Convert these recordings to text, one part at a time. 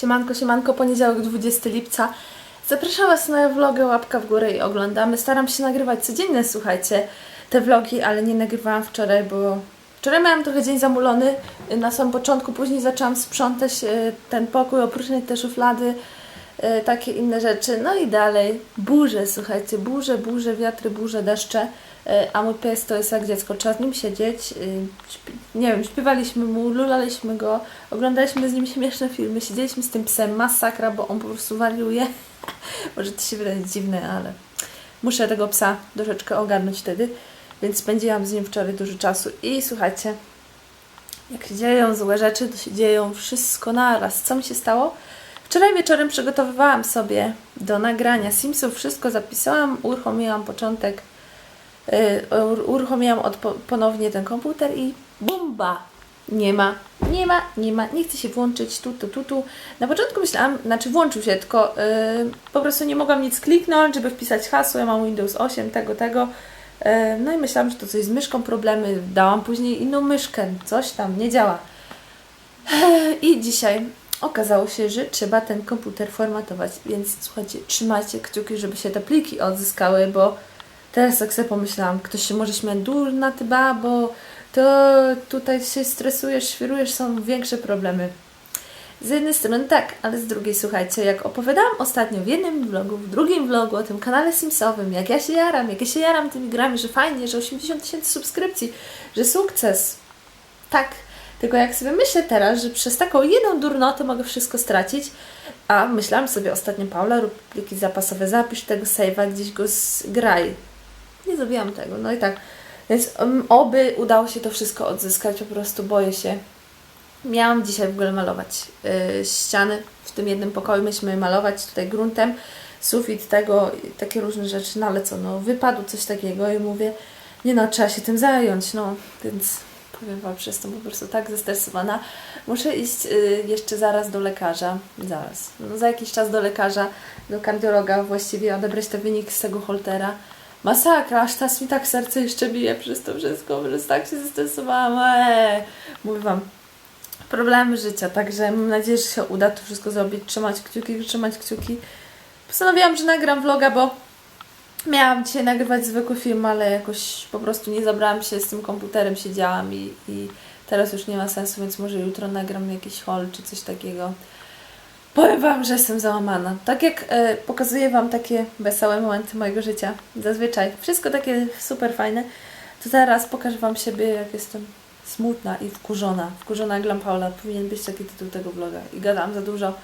Siemanko, siemanko, poniedziałek 20 lipca. Zapraszam Was na vlogę Łapka w górę i oglądamy. Staram się nagrywać codziennie, słuchajcie, te vlogi, ale nie nagrywałam wczoraj, bo wczoraj miałam trochę dzień zamulony na samym początku, później zaczęłam sprzątać y, ten pokój, oprócz te szuflady, y, takie inne rzeczy. No i dalej burze, słuchajcie, burze, burze, wiatry, burze, deszcze. Y, A mój pies to jest jak dziecko, trzeba z nim siedzieć. y, Nie wiem, śpiewaliśmy mu, lulaliśmy go, oglądaliśmy z nim śmieszne filmy, siedzieliśmy z tym psem, masakra, bo on po prostu wariuje. Może to się wydaje dziwne, ale muszę tego psa troszeczkę ogarnąć wtedy, więc spędziłam z nim wczoraj dużo czasu. I słuchajcie, jak się dzieją złe rzeczy, to się dzieją wszystko naraz. Co mi się stało? Wczoraj wieczorem przygotowywałam sobie do nagrania Simsów, wszystko zapisałam, uruchomiłam początek, uruchomiłam od, po, ponownie ten komputer i bomba! Nie ma, nie ma, nie ma, nie chce się włączyć, tu, tu, tu, tu. Na początku myślałam, znaczy włączył się, tylko yy, po prostu nie mogłam nic kliknąć, żeby wpisać hasło, ja mam Windows 8, tego, tego. Yy, no i myślałam, że to coś z myszką problemy, dałam później inną myszkę, coś tam nie działa. I dzisiaj okazało się, że trzeba ten komputer formatować, więc słuchajcie, trzymajcie kciuki, żeby się te pliki odzyskały, bo teraz jak sobie pomyślałam, ktoś się może śmiać, durna ty bo to tutaj się stresujesz, świrujesz, są większe problemy. Z jednej strony tak, ale z drugiej słuchajcie, jak opowiadałam ostatnio w jednym vlogu, w drugim vlogu o tym kanale Simsowym, jak ja się jaram, jak ja się jaram tymi grami, że fajnie, że 80 tysięcy subskrypcji, że sukces. Tak, tylko jak sobie myślę teraz, że przez taką jedną durnotę mogę wszystko stracić, a myślałam sobie ostatnio, Paula, rób pliki zapasowe, zapisz tego save'a, gdzieś go zgraj. Nie zrobiłam tego, no i tak. Więc um, oby udało się to wszystko odzyskać, po prostu boję się. Miałam dzisiaj w ogóle malować yy, ściany w tym jednym pokoju, myśmy malować tutaj gruntem, sufit tego, takie różne rzeczy, no ale co, no wypadło coś takiego i mówię, nie no, trzeba się tym zająć, no, więc powiem Wam, że jestem po prostu tak zestresowana. Muszę iść y, jeszcze zaraz do lekarza, zaraz, no, za jakiś czas do lekarza, do kardiologa właściwie, odebrać te wyniki z tego holtera. Masakra, aż teraz mi tak serce jeszcze bije przez to wszystko, że tak się zestresowałam. Eee. Mówię Wam, problemy życia, także mam nadzieję, że się uda to wszystko zrobić, trzymać kciuki, trzymać kciuki. Postanowiłam, że nagram vloga, bo miałam dzisiaj nagrywać zwykły film, ale jakoś po prostu nie zabrałam się z tym komputerem, siedziałam i, i teraz już nie ma sensu, więc może jutro nagram jakiś haul czy coś takiego. Powiem Wam, że jestem załamana. Tak jak e, pokazuję Wam takie wesołe momenty mojego życia, zazwyczaj, wszystko takie super fajne, to teraz pokażę Wam siebie, jak jestem smutna i wkurzona. Wkurzona jak Lampaula. Powinien być taki tytuł tego vloga. I gadam za dużo.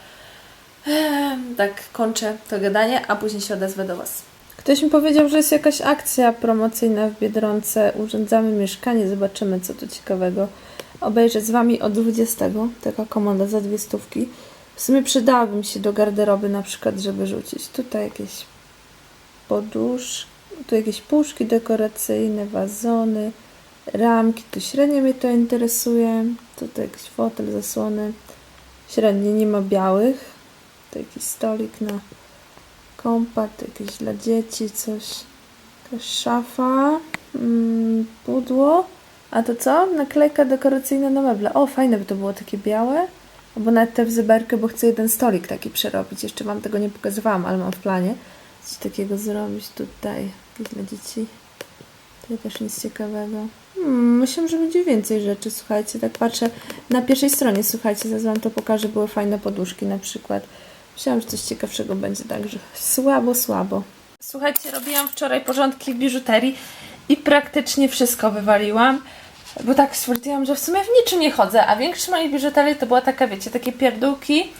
Ehm, tak kończę to gadanie, a później się odezwę do Was. Ktoś mi powiedział, że jest jakaś akcja promocyjna w Biedronce. Urządzamy mieszkanie, zobaczymy co tu ciekawego. Obejrzę z Wami o 20. Taka komanda za dwie stówki. W sumie przydałaby mi się do garderoby na przykład, żeby rzucić. Tutaj jakieś poduszki, tu jakieś puszki dekoracyjne, wazony, ramki. Tu średnio mnie to interesuje. Tutaj jakiś fotel, zasłony. Średnio nie ma białych. Tu jakiś stolik na kąpat, jakieś dla dzieci, coś. Jakaś szafa, mm, pudło. A to co? Naklejka dekoracyjna na meble. O, fajne by to było takie białe. Albo nawet tę wzyberkę, bo chcę jeden stolik taki przerobić. Jeszcze Wam tego nie pokazywałam, ale mam w planie coś takiego zrobić tutaj dla dzieci. Tutaj też nic ciekawego. Hmm, myślę, że będzie więcej rzeczy, słuchajcie. Tak patrzę na pierwszej stronie, słuchajcie, zaraz Wam to pokażę. Były fajne poduszki na przykład. Myślałam, że coś ciekawszego będzie, także słabo, słabo. Słuchajcie, robiłam wczoraj porządki w biżuterii i praktycznie wszystko wywaliłam. Bo tak stwierdziłam, że w sumie w niczym nie chodzę, a większość mojej biżuterii to była taka, wiecie, takie pierdółki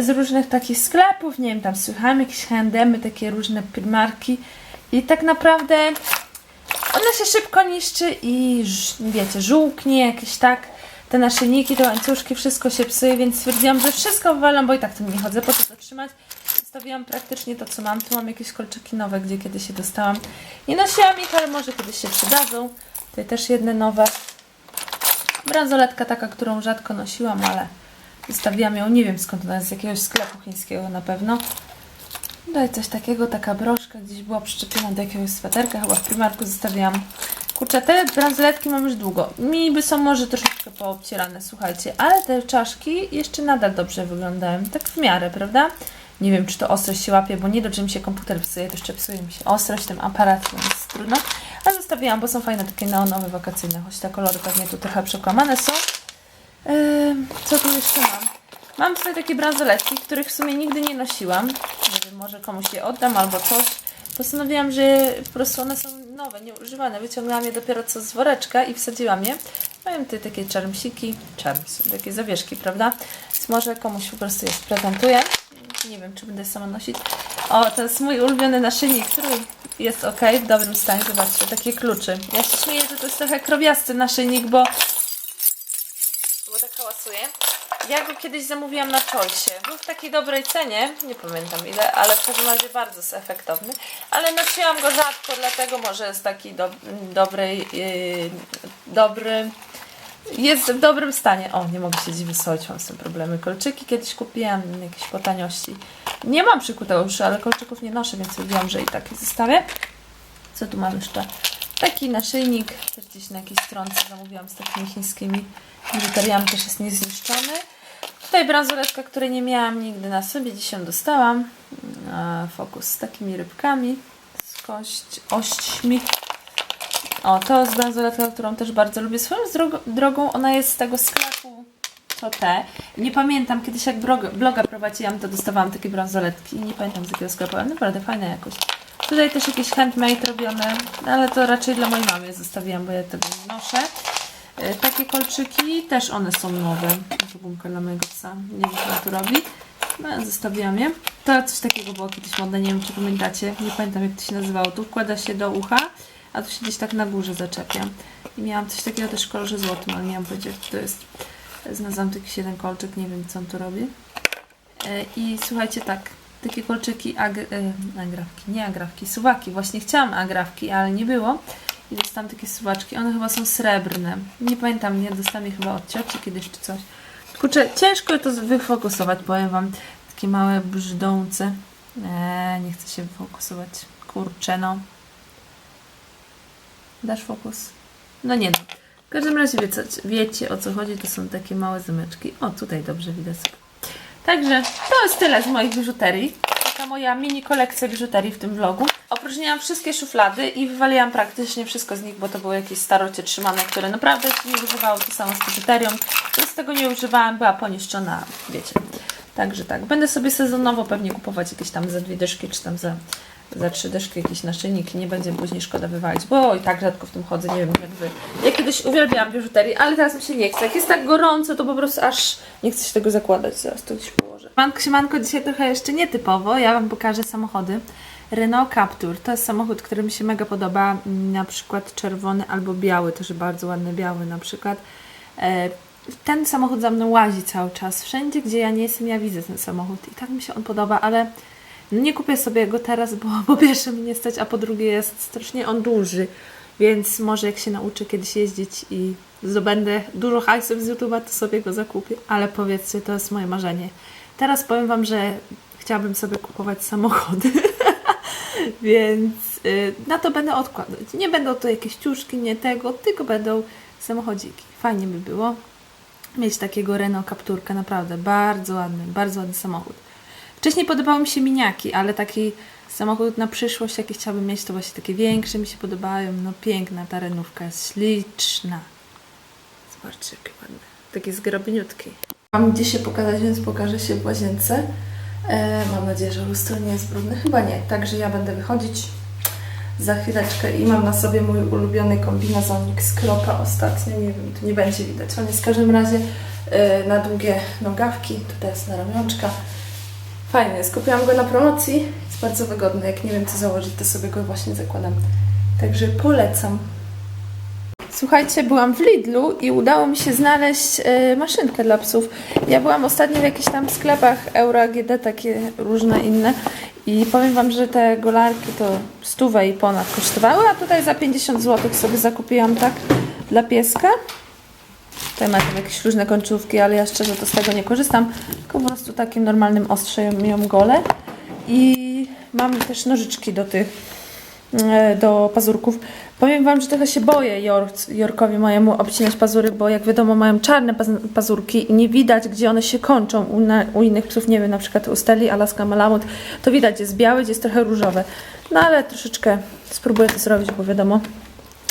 z różnych takich sklepów, nie wiem, tam słuchałam jakieś handemy, takie różne marki i tak naprawdę ona się szybko niszczy i wiecie, żółknie jakieś tak, te naszyjniki, te łańcuszki, wszystko się psuje, więc stwierdziłam, że wszystko wywalam, bo i tak tym nie chodzę, po co to trzymać. Zostawiłam praktycznie to, co mam. Tu mam jakieś kolczyki nowe, gdzie kiedyś się dostałam. Nie nosiłam ich, ale może kiedyś się przydadzą. Tutaj też jedne nowe. Bransoletka taka, którą rzadko nosiłam, ale zostawiłam ją, nie wiem skąd ona jest, z jakiegoś sklepu chińskiego na pewno. Daj coś takiego, taka broszka gdzieś była przyczepiona do jakiegoś sweterka, chyba w Primarku zostawiłam. Kurczę, te bransoletki mam już długo. Mi by są może troszeczkę poobcierane, słuchajcie, ale te czaszki jeszcze nadal dobrze wyglądają. Tak w miarę, prawda? Nie wiem, czy to ostrość się łapie, bo nie że mi się komputer psuje, to jeszcze psuje mi się ostrość tym aparatem, jest trudno. Zostawiłam, bo są fajne takie neonowe, wakacyjne, choć te kolory pewnie tu trochę przekłamane są. Ym, co tu jeszcze mam? Mam tutaj takie bransoletki, których w sumie nigdy nie nosiłam. Nie wiem, może komuś je oddam albo coś. Postanowiłam, że po prostu one są nowe, nieużywane. Wyciągnęłam je dopiero co z woreczka i wsadziłam je. Mają tutaj takie czarmsiki, czarmsy, takie zawieszki, prawda? Więc może komuś po prostu je sprezentuję. Nie wiem, czy będę sama nosić. O, to jest mój ulubiony naszyjnik, który jest ok, w dobrym stanie. Zobaczcie, takie kluczy. Ja się śmieję, że to jest trochę krowiasty naszyjnik, bo bo tak hałasuje. Ja go kiedyś zamówiłam na Choice. Był w takiej dobrej cenie, nie pamiętam ile, ale w każdym razie bardzo jest efektowny. Ale nosiłam go rzadko, dlatego może jest taki do, dobrej, yy, dobry. Jest w dobrym stanie. O, nie mogę się dziś wysłać, mam z tym problemy. Kolczyki kiedyś kupiłam, jakieś po taniości. Nie mam przykuteuszy, ale kolczyków nie noszę, więc mówiłam, że i tak je zostawię. Co tu mam jeszcze? Taki naszyjnik, gdzieś na jakiejś stronce zamówiłam z takimi chińskimi biżuteriami, też jest niezniszczony. Tutaj bransoletka, której nie miałam nigdy na sobie, dzisiaj ją dostałam. A, Fokus z takimi rybkami, z kość, ośćmi. O, to jest bransoletka, którą też bardzo lubię. Swoją drogą, ona jest z tego sklepu co te. Nie pamiętam, kiedyś jak bloga, prowadziłam, to dostawałam takie bransoletki. Nie pamiętam z jakiego sklepu, ale naprawdę fajna jakość. Tutaj też jakieś handmade robione, ale to raczej dla mojej mamy zostawiłam, bo ja tego nie noszę. E, Takie kolczyki, też one są nowe. To gumka dla mojego psa. Nie wiem, co tu robi. No, ale zostawiłam je. To coś takiego było kiedyś modne, nie wiem, czy pamiętacie. Nie pamiętam, jak to się nazywało. Tu wkłada się do ucha, a tu się gdzieś tak na górze zaczepia. I miałam coś takiego też w kolorze złotym, ale nie mam powiedzieć, co to jest. Znalazłam tu jakiś jeden kolczyk, nie wiem, co on tu robi. E, I słuchajcie, tak, takie kolczyki, ag, e, agrafki, nie agrafki, suwaki. Właśnie chciałam agrafki, ale nie było. I dostałam takie suwaczki. One chyba są srebrne. Nie pamiętam, nie dostałam je chyba od cioci kiedyś czy coś. Kurczę, ciężko to wyfokusować, powiem Wam. Takie małe brzdące. Eee, nie chcę się wyfokusować. Kurczę, no. Dasz fokus? No nie da. W każdym razie wiecie, wiecie o co chodzi. To są takie małe zameczki. O, tutaj dobrze widać. Także to jest tyle z moich biżuterii. Taka moja mini kolekcja biżuterii w tym vlogu. Opróżniłam wszystkie szuflady i wywaliłam praktycznie wszystko z nich, bo to były jakieś starocie trzymane, które naprawdę nie używało. To samo z biżuterią. Więc tego nie używałam, była poniszczona, wiecie. Także tak. Będę sobie sezonowo pewnie kupować jakieś tam za dwie czy tam za, za trzy dyszki jakiś naszyjnik. Nie będzie później szkoda wywalić, bo i tak rzadko w tym chodzę, nie wiem jak wy. Ja kiedyś uwielbiałam biżuterię, ale teraz mi się nie chce. Jak jest tak gorąco, to po prostu aż nie chce się tego zakładać. Zaraz to gdzieś położę. Manko, siemanko, dzisiaj trochę jeszcze nietypowo. Ja Wam pokażę samochody. Renault Captur. To jest samochód, który mi się mega podoba. Na przykład czerwony albo biały, też bardzo ładny biały na przykład. E, Ten samochód za mną łazi cały czas. Wszędzie, gdzie ja nie jestem, ja widzę ten samochód. I tak mi się on podoba, ale nie kupię sobie go teraz, bo po pierwsze nie stać, a po drugie jest strasznie on duży. Więc może jak się nauczę kiedyś jeździć i zdobędę dużo hajsów z YouTube'a, to sobie go zakupię. Ale powiedzcie, to jest moje marzenie. Teraz powiem Wam, że chciałabym sobie kupować samochody. Więc y, na to będę odkładać. Nie będą to jakieś ciuszki, nie tego, tylko będą samochodziki. Fajnie by było mieć takiego Renault Capturka, naprawdę bardzo ładny, bardzo ładny samochód. Wcześniej podobały mi się miniaki, ale taki samochód na przyszłość, jaki chciałabym mieć, to właśnie takie większe mi się podobają. No piękna ta renówka, śliczna. Zobaczcie, jakie ładne. Takie zgrabniutkie. Mam gdzie się pokazać, więc pokażę się w łazience. E, mam nadzieję, że lustro nie jest brudne. Chyba nie, także ja będę wychodzić za chwileczkę i mam na sobie mój ulubiony kombinezonik z kropa ostatnio. Nie wiem, tu nie będzie widać. On jest w każdym razie e, na długie nogawki. Tutaj jest na ramionczka. Fajny jest. Kupiłam go na promocji. Jest bardzo wygodny. Jak nie wiem co założyć, to sobie go właśnie zakładam. Także polecam. Słuchajcie, byłam w Lidlu i udało mi się znaleźć e, maszynkę dla psów. Ja byłam ostatnio w jakichś tam sklepach Euro AGD, takie różne inne i powiem Wam, że te golarki to stówę i ponad kosztowały, a tutaj za 50 zł sobie zakupiłam tak dla pieska. Tutaj ma tam jakieś różne końcówki, ale ja szczerze to z tego nie korzystam, tylko po prostu takim normalnym ostrzem ją golę. I mam też nożyczki do tych e, do pazurków. Powiem Wam, że trochę się boję Jork, Jorkowi mojemu obcinać pazury, bo jak wiadomo mają czarne paz- pazurki i nie widać, gdzie one się kończą. U, na, u innych psów, nie wiem, na przykład u Steli, Alaska Malamut, to widać, jest biały, gdzie jest trochę różowe. No ale troszeczkę spróbuję to zrobić, bo wiadomo,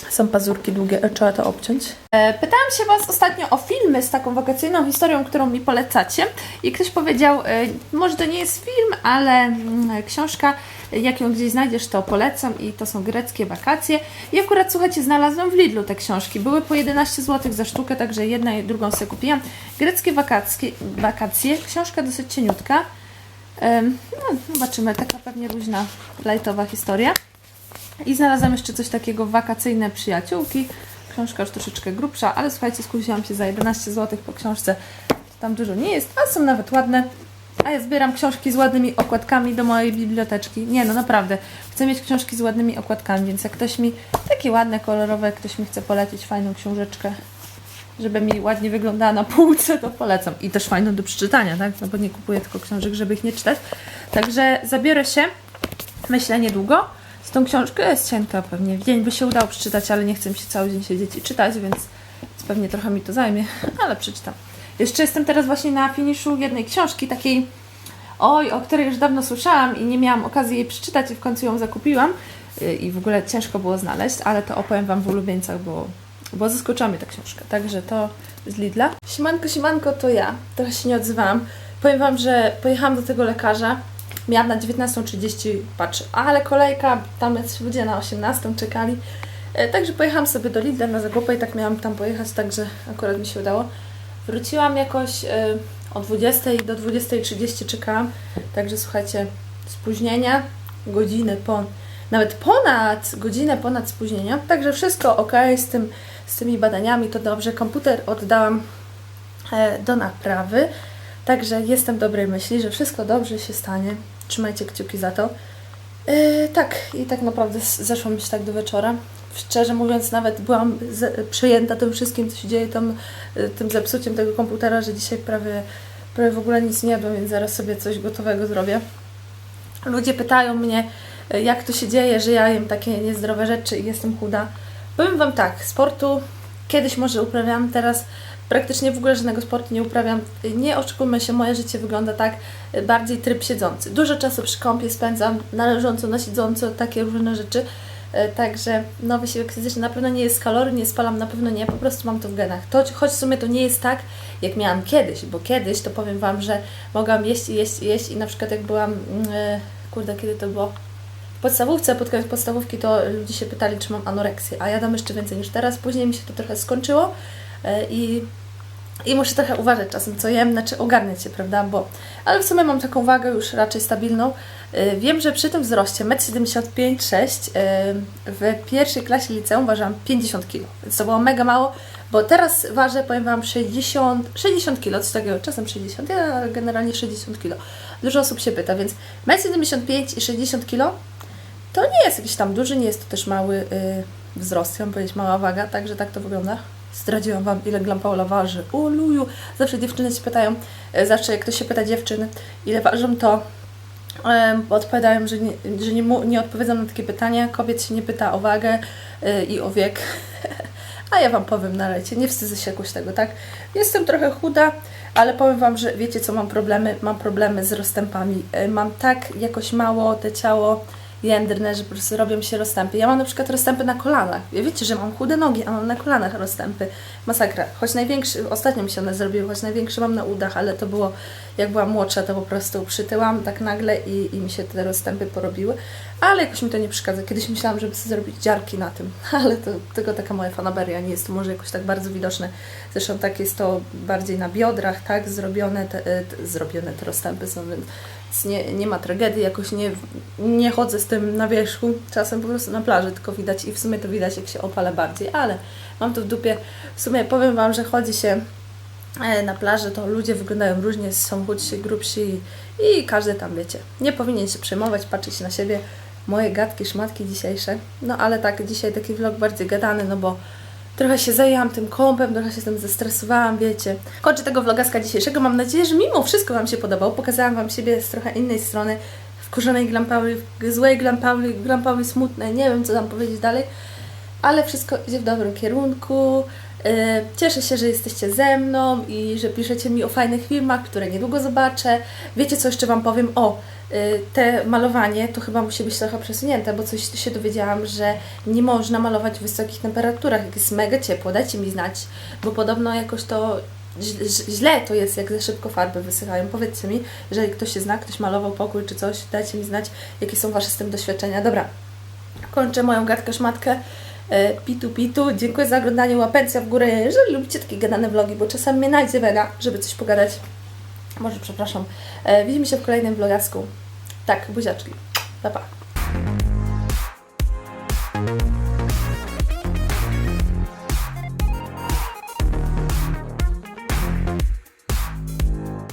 są pazurki długie, e, trzeba to obciąć. E, pytałam się Was ostatnio o filmy z taką wakacyjną historią, którą mi polecacie i ktoś powiedział, e, może to nie jest film, ale mm, książka, e, jak ją gdzieś znajdziesz, to polecam i to są greckie wakacje. I akurat, słuchajcie, znalazłam w Lidlu te książki. Były po 11 zł za sztukę, także jedna i drugą sobie kupiłam. Greckie wakacje, wakacje książka dosyć cieniutka. Em, No, zobaczymy, taka pewnie luźna, lightowa historia. I znalazłam jeszcze coś takiego, wakacyjne przyjaciółki. Książka już troszeczkę grubsza, ale słuchajcie, skusiłam się za 11 zł po książce. Tam dużo nie jest, a są nawet ładne. A ja zbieram książki z ładnymi okładkami do mojej biblioteczki. Nie no, naprawdę. Chcę mieć książki z ładnymi okładkami, więc jak ktoś mi, takie ładne, kolorowe, ktoś mi chce polecić fajną książeczkę, żeby mi ładnie wyglądała na półce, to polecam. I też fajną do przeczytania, tak? No bo nie kupuję tylko książek, żeby ich nie czytać. Także zabiorę się, myślę, niedługo. Tą książką jest cienka pewnie. W dzień by się udało przeczytać, ale nie chcę się cały dzień siedzieć i czytać, więc pewnie trochę mi to zajmie, ale przeczytam. Jeszcze jestem teraz właśnie na finiszu jednej książki, takiej, oj, o której już dawno słyszałam i nie miałam okazji jej przeczytać i w końcu ją zakupiłam. Yy, I w ogóle ciężko było znaleźć, ale to opowiem Wam w ulubieńcach, bo, bo zaskoczyła mnie ta książka. Także to z Lidla. Siemanko, siemanko, to ja. Trochę się nie odzywałam. Powiem Wam, że pojechałam do tego lekarza. Miałam na 19.30, patrz, ale kolejka, tam ludzie na 18 czekali. E, Także pojechałam sobie do Lidla na zakupy i tak miałam tam pojechać, także akurat mi się udało. Wróciłam jakoś e, o 20 do 20.30 czekałam, także słuchajcie, spóźnienia, godzinę po, nawet ponad godzinę ponad spóźnienia, także wszystko ok z, tym, z tymi badaniami, to dobrze. Komputer oddałam e, do naprawy, także jestem dobrej myśli, że wszystko dobrze się stanie. Trzymajcie kciuki za to. Yy, tak, i tak naprawdę zeszło mi się tak do wieczora. Szczerze mówiąc, nawet byłam przejęta tym wszystkim, co się dzieje, tam, y, tym zepsuciem tego komputera, że dzisiaj prawie, prawie w ogóle nic nie jadłam, więc zaraz sobie coś gotowego zrobię. Ludzie pytają mnie, y, jak to się dzieje, że ja jem takie niezdrowe rzeczy i jestem chuda. Powiem Wam tak, sportu kiedyś może uprawiałam, teraz praktycznie w ogóle żadnego sportu nie uprawiam. Nie oszukujmy się, moje życie wygląda tak, y, bardziej tryb siedzący. Dużo czasu przy kąpie spędzam, należąco na siedząco, takie różne rzeczy. Y, Także no, wysiłek fizyczny na pewno nie jest kalorii, nie spalam, na pewno nie, po prostu mam to w genach. To, choć w sumie to nie jest tak, jak miałam kiedyś, bo kiedyś to powiem Wam, że mogłam jeść i jeść i jeść i na przykład jak byłam, mm, y, kurde, kiedy to było? W podstawówce, pod koniec podstawówki to ludzie się pytali, czy mam anoreksję, a ja dam jeszcze więcej niż teraz. Później mi się to trochę skończyło i i muszę trochę uważać czasem, co jem, znaczy ogarniać się, prawda? Bo, ale w sumie mam taką wagę już raczej stabilną. Yy, Wiem, że przy tym wzroście 1,75-6 m w pierwszej klasie liceum ważyłam 50 kg, więc to było mega mało, bo teraz ważę, powiem Wam, 60, 60 kg, coś takiego, czasem 60, ja generalnie 60 kg. Dużo osób się pyta, więc 1,75 i 60 kg to nie jest jakiś tam duży, nie jest to też mały yy, wzrost, chciałam powiedzieć mała waga, także tak to wygląda. Zdradziłam Wam, ile gram Paula waży. O luju! Zawsze dziewczyny się pytają, e, zawsze jak ktoś się pyta dziewczyn, ile ważą, to em, odpowiadają, że, nie, że nie, nie odpowiadam na takie pytania. Kobiet się nie pyta o wagę e, i o wiek. A ja Wam powiem na lecie, nie wstydzę się jakoś tego, tak? Jestem trochę chuda, ale powiem Wam, że wiecie co, mam problemy, mam problemy z rozstępami. E, Mam tak jakoś mało te ciało jędrne, że po prostu robią się rozstępy. Ja mam na przykład rozstępy na kolanach. Ja wiecie, że mam chude nogi, a mam na kolanach rozstępy. Masakra. Choć największy, ostatnio mi się one zrobiły, choć największy mam na udach, ale to było, jak byłam młodsza, to po prostu przytyłam tak nagle i, i mi się te rozstępy porobiły. Ale jakoś mi to nie przeszkadza. Kiedyś myślałam, żeby sobie zrobić dziarki na tym, ale to tylko taka moja fanaberia, nie jest to może jakoś tak bardzo widoczne. Zresztą tak jest to bardziej na biodrach, tak, zrobione te, te, zrobione te rozstępy są, więc nie, nie ma tragedii, jakoś nie, nie chodzę z tym na wierzchu, czasem po prostu na plaży tylko widać i w sumie to widać jak się opala bardziej, ale mam to w dupie. W sumie powiem Wam, że chodzi się na plaży, to ludzie wyglądają różnie, są chudsi, grubsi i każdy tam, wiecie, nie powinien się przejmować, patrzeć na siebie. Moje gadki, szmatki dzisiejsze. No ale tak, dzisiaj taki vlog bardziej gadany, no bo Trochę się zajęłam tym kąpem, trochę się tym zestresowałam, wiecie. Kończę tego vlogaska dzisiejszego. Mam nadzieję, że mimo wszystko Wam się podobał. Pokazałam Wam siebie z trochę innej strony. Wkurzonej glampały, złej glampały, glampały smutnej, nie wiem co tam powiedzieć dalej, ale wszystko idzie w dobrym kierunku. Yy, Cieszę się, że jesteście ze mną i że piszecie mi o fajnych filmach, które niedługo zobaczę. Wiecie, co jeszcze Wam powiem? O, yy, te malowanie to chyba musi być trochę przesunięte, bo coś się dowiedziałam, że nie można malować w wysokich temperaturach, jak jest mega ciepło. Dajcie mi znać, bo podobno jakoś to źle to jest, jak za szybko farby wysychają. Powiedzcie mi, jeżeli ktoś się zna, ktoś malował pokój czy coś, dajcie mi znać, jakie są Wasze z tym doświadczenia. Dobra, kończę moją gadkę szmatkę. E, Pitu pitu, dziękuję za oglądanie, łapencja w górę, jeżeli lubicie takie gadane vlogi, bo czasem mnie najdzie wena, żeby coś pogadać. Może przepraszam. E, Widzimy się w kolejnym vlogasku. Tak, buziaczki. Pa, pa.